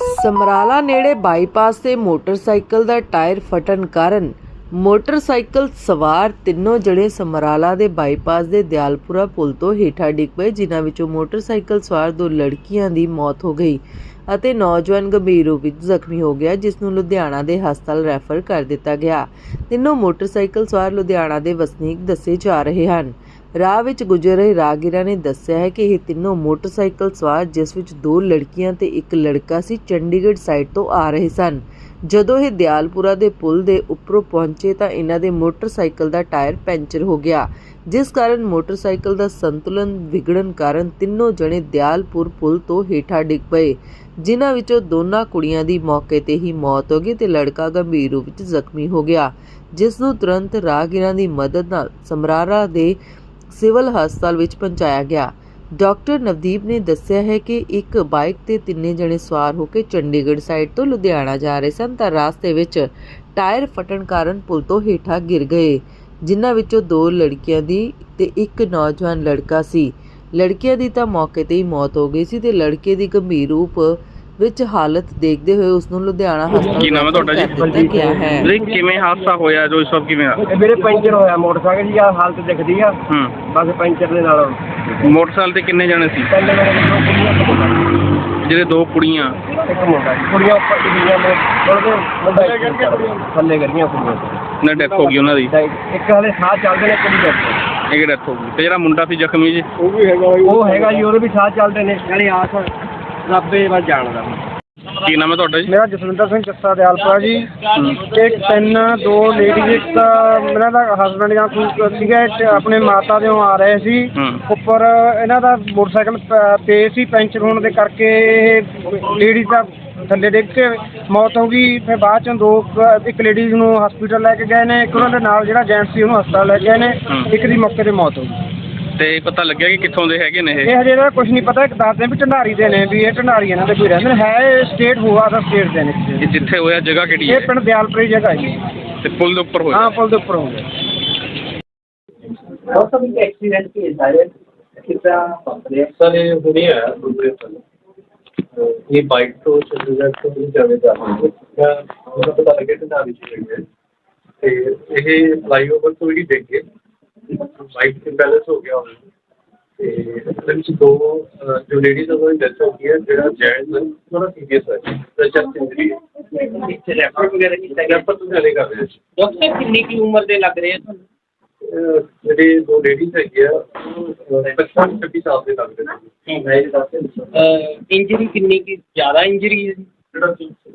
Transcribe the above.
ਸਮਰਾਲਾ ਨੇੜੇ ਬਾਈਪਾਸ ਤੇ ਮੋਟਰਸਾਈਕਲ ਦਾ ਟਾਇਰ ਫਟਣ ਕਾਰਨ ਮੋਟਰਸਾਈਕਲ ਸਵਾਰ ਤਿੰਨੋਂ ਜਣੇ ਸਮਰਾਲਾ ਦੇ ਬਾਈਪਾਸ ਦੇ ਦਿਆਲਪੁਰਾ ਪੁਲ ਤੋਂ ਹੇਠਾਂ ਡਿੱਗ ਪਏ, ਜਿਨ੍ਹਾਂ ਵਿੱਚੋਂ ਮੋਟਰਸਾਈਕਲ ਸਵਾਰ ਦੋ ਲੜਕੀਆਂ ਦੀ ਮੌਤ ਹੋ ਗਈ ਅਤੇ ਨੌਜਵਾਨ ਗੰਭੀਰ ਰੂਪ ਵਿੱਚ ਜ਼ਖਮੀ ਹੋ ਗਿਆ, ਜਿਸ ਨੂੰ ਲੁਧਿਆਣਾ ਦੇ ਹਸਪਤਾਲ ਰੈਫਰ ਕਰ ਦਿੱਤਾ ਗਿਆ। ਤਿੰਨੋਂ ਮੋਟਰਸਾਈਕਲ ਸਵਾਰ ਲੁਧਿਆਣਾ ਦੇ ਵਸਨੀਕ ਦੱਸੇ ਜਾ ਰਹੇ ਹਨ। ਰਾਹ ਵਿੱਚ ਗੁਜ਼ਰ ਰਹੇ ਰਾਹਗੀਰਾਂ ਨੇ ਦੱਸਿਆ ਹੈ ਕਿ ਇਹ ਤਿੰਨੋਂ ਮੋਟਰਸਾਈਕਲ ਸਵਾਰ, ਜਿਸ ਵਿੱਚ ਦੋ ਲੜਕੀਆਂ ਤੇ ਇੱਕ ਲੜਕਾ ਸੀ, ਚੰਡੀਗੜ੍ਹ ਸਾਈਡ ਤੋਂ ਆ ਰਹੇ ਸਨ। ਜਦੋਂ ਇਹ ਦਿਆਲਪੁਰਾ ਦੇ ਪੁਲ ਦੇ ਉੱਪਰੋਂ ਪਹੁੰਚੇ ਤਾਂ ਇਹਨਾਂ ਦੇ ਮੋਟਰਸਾਈਕਲ ਦਾ ਟਾਇਰ ਪੈਂਚਰ ਹੋ ਗਿਆ, ਜਿਸ ਕਾਰਨ ਮੋਟਰਸਾਈਕਲ ਦਾ ਸੰਤੁਲਨ ਵਿਗੜਨ ਕਾਰਨ ਤਿੰਨੋਂ ਜਣੇ ਦਿਆਲਪੁਰ ਪੁਲ ਤੋਂ ਹੇਠਾਂ ਡਿੱਗ ਪਏ, ਜਿਨ੍ਹਾਂ ਵਿੱਚੋਂ ਦੋਨਾਂ ਕੁੜੀਆਂ ਦੀ ਮੌਕੇ ਤੇ ਹੀ ਮੌਤ ਹੋ ਗਈ ਤੇ ਲੜਕਾ ਗੰਭੀਰ ਰੂਪ ਵਿੱਚ ਜ਼ਖਮੀ ਹੋ ਗਿਆ, ਜਿਸ ਨੂੰ ਤੁਰੰਤ ਰਾਹਗੀਰਾਂ ਦੀ ਮਦਦ ਨਾਲ ਸਮਰਾਰਾ ਦੇ ਸਿਵਲ ਹਸਪਤਾਲ ਵਿੱਚ ਪਹੁੰਚਾਇਆ ਗਿਆ। ਡਾਕਟਰ ਨਵਦੀਪ ਨੇ ਦੱਸਿਆ ਹੈ ਕਿ ਇੱਕ ਬਾਈਕ ਤੇ ਤਿੰਨੇ ਜਣੇ ਸਵਾਰ ਹੋ ਕੇ ਚੰਡੀਗੜ੍ਹ ਸਾਈਡ ਤੋਂ ਲੁਧਿਆਣਾ ਜਾ ਰਹੇ ਸਨ ਤਾਂ ਰਾਸਤੇ ਵਿੱਚ ਟਾਇਰ ਫਟਣ ਕਾਰਨ ਪੁਲ ਤੋਂ ਹੇਠਾਂ ਗਿਰ ਗਏ, ਜਿਨ੍ਹਾਂ ਵਿੱਚੋਂ ਦੋ ਲੜਕੀਆਂ ਦੀ ਤੇ ਇੱਕ ਨੌਜਵਾਨ ਲੜਕਾ ਸੀ। ਲੜਕੀਆਂ ਦੀ ਤਾਂ ਮੌਕੇ ਤੇ ਹੀ ਮੌਤ ਹੋ ਗਈ ਸੀ ਤੇ ਲੜਕੇ ਦੀ ਗੰਭੀਰ ਰੂਪ ਵਿੱਚ ਹਾਲਤ ਦੇਖਦੇ ਹੋਏ ਉਸ ਨੂੰ ਲੁਧਿਆਣਾ ਹਸਪਤਾਲ ਕੀ ਨਾਮ ਹੈ ਤੁਹਾਡਾ ਜੀ? ਦਿੱਤਾ ਗਿਆ ਹੈ। ਵੀਰੇ ਕਿਵੇਂ ਹਾਦਸਾ ਹੋਇਆ? ਜੋ ਇਸ ਵਕਤ ਕਿਵੇਂ ਆ? ਇਹ ਮੇਰੇ ਪੈਂਚਰ ਹੋਇਆ ਮੋਟਰਸਾਈਕਲ ਦੀ ਆ ਹਾਲਤ ਦਿਖਦੀ ਆ। ਹੂੰ। ਬਸ ਪੈਂਚਰ ਦੇ ਨਾਲ। ਮੋਟਰਸਾਈਕਲ ਤੇ ਕਿੰਨੇ ਜਣੇ ਸੀ? ਪਹਿਲੇ ਮੇਰੇ ਕੋਲ ਦੋ ਕੁੜੀਆਂ ਇੱਕ ਮੁੰਡਾ। ਜਿਹੜੇ ਦੋ ਕੁੜੀਆਂ। ਇੱਕ ਮੁੰਡਾ ਕੁੜੀਆਂ ਉੱਪਰ ਕੁੜੀਆਂ ਨੇ। ਉਹਦੇ ਮੁੰਡਾ ਇੱਕ ਥੱਲੇ ਕਰੀਆਂ ਕੁੜੀਆਂ ਨੇ। ਡੈਥ ਹੋ ਗਈ ਉਹਨਾਂ ਦੀ। ਤਾਂ ਇੱਕ ਹਲੇ ਸਾਹ ਚੱਲਦੇ ਨੇ ਕੁੜੀ ਦੇ ਇੱਕ ਡੈਥ ਹੋ ਗਈ। ਤੇ ਜਿਹੜਾ ਮੁੰਡਾ ਸੀ ਜ਼ਖਮੀ ਜੀ? ਉਹ ਵੀ ਹੈਗਾ ਉਹ ਹੈਗਾ ਜੀ ਉਹਦੇ ਵੀ ਸਾਹ ਚੱਲਦੇ ਨੇ। ਨਾਲੇ ਆਸ ਰੱਬੇ ਵੱਲ ਜਾਣਦਾ ਕੀ ਨਾਮ ਹੈ ਤੁਹਾਡਾ ਜੀ? ਮੇਰਾ ਜਸਵਿੰਦਰ ਸਿੰਘ ਚੱਸਾ ਦਿਆਲਪੁਰਾ ਜੀ। ਇੱਕ ਤਿੰਨ ਦੋ ਲੇਡੀਜ਼ ਇੱਕ ਤਾਂ ਮੇਰਾ ਦਾ ਹਸਬੰਡ ਜਾਂ ਕੋਈ ਸੀਗਾ ਇੱਕ ਆਪਣੇ ਮਾਤਾ ਦੇ ਆ ਰਹੇ ਸੀ। ਹੂੰ। ਉੱਪਰ ਇਹਨਾਂ ਦਾ ਮੋਟਰਸਾਈਕਲ ਪ- ਪੇ ਸੀ ਪੈਂਚਰ ਹੋਣ ਦੇ ਕਰਕੇ ਲੇਡੀਜ਼ ਦਾ ਥੱਲੇ ਡਿੱਗ ਕੇ ਮੌਤ ਹੋ ਗਈ। ਫਿਰ ਬਾਅਦ ਚੋਂ ਦੋ ਕੁ- ਇੱਕ ਲੇਡੀਜ਼ ਨੂੰ ਹਸਪੀਟਲ ਲੈ ਕੇ ਗਏ ਨੇ ਇੱਕ ਉਹਨਾਂ ਦੇ ਨਾਲ ਜਿਹੜਾ ਜੈਂਟ ਸੀ ਉਹਨੂੰ ਹਸਪਤਾਲ ਲੈ ਕੇ ਗਏ ਨੇ। ਹੂੰ। ਇੱਕ ਦੀ ਮੌਕੇ ਤੇ ਮੌਤ ਹੋ ਗਈ। ਤੇ ਪਤਾ ਲੱਗਿਆ ਕਿ ਕਿੱਥੋਂ ਦੇ ਹੈਗੇ ਨੇ ਇਹ ਇਹ ਹਜੇ ਦਾ ਕੁਝ ਨਹੀਂ ਪਤਾ ਇੱਕ ਦੱਸਦੇ ਵੀ ਢੰਡਾਰੀ ਦੇ ਨੇ ਵੀ ਇਹ ਢੰਡਾਰੀ ਇਹਨਾਂ ਦੇ ਕੋਈ ਰਹਿੰਦੇ ਨੇ ਹੈ ਸਟੇਟ ਹੋਆ ਦਾ ਸਟੇਟ ਦੇ ਨੇ ਇਹ ਜਿੱਥੇ ਹੋਇਆ ਜਗ੍ਹਾ ਕਿਹੜੀ ਇਹ ਹੈ ਪਿੰਡ ਦਿਆਲਪੁਰੀ ਜਗ੍ਹਾ ਹੈ ਜੀ। ਤੇ ਪੁਲ ਦੇ ਉੱਪਰ ਹੋਇਆ ਹਾਂ ਪੁਲ ਦੇ ਉੱਪਰ ਹੋ ਗਿਆ और सभी का एक्सीडेंट की है कितना पंद्रह ਸਰ ਇਹ ਹੁਣੇ ਆਇਆ ਦੂਸਰੇ ਸਾਲ ਇਹ ਬਾਈਕ ਤੋਂ ਚੰਡੀਗੜ੍ਹ ਤੋਂ ਜਾਵੇ ਜਾ ਰਹੇ ਹੈ ਮੈਨੂੰ ਪਤਾ ਲੱਗਿਆ ਕਿ ਨਾਰੀ ਚ ਗਈ ਹੈ ਤੇ ਇਹ ਫਲਾਈਓਵਰ ਤੋਂ ਹੀ ਡਿੱਗ ਗਏ ਵਾਈਟ ਇੰਬੈਲੈਂਸ ਹੋ ਗਿਆ ਹੋਵੇ ਤੇ ਇਹਦੇ ਵਿੱਚ ਦੋ ਜੋ ਲੇਡੀਜ਼ ਉਹਨਾਂ ਦੀ ਡੈਥ ਹੋ ਗਈ ਹੈ ਜਿਹੜਾ ਜੈਂਟਸ ਹੈ ਥੋੜਾ ਸੀਰੀਅਸ ਹੈ ਰਜਤ ਸਿੰਧਰੀ ਇੱਥੇ ਰੈਫਰ ਵਗੈਰਾ ਕੀਤਾ ਗਿਆ। ਪਰ ਤੁਸੀਂ ਹਲੇ ਕਰ ਰਹੇ। ਹੋ ਡਾਕਟਰ ਸਾਹਿਬ ਕਿੰਨੀ ਕੀ ਉਮਰ ਦੇ ਲੱਗ ਰਹੇ ਆ ਤੁਹਾਨੂੰ? ਜਿਹੜੇ ਦੋ ਲੇਡੀਜ਼ ਹੈਗੇ ਆ 55 ਛੱਬੀ ਸਾਲ ਦੇ ਲੱਗਦੇ ਨੇ। ਇੰਜਰੀ ਕਿੰਨੀ ਕੀ ਜ਼ਿਆਦਾ ਇੰਜਰੀ ਜਿਹੜਾ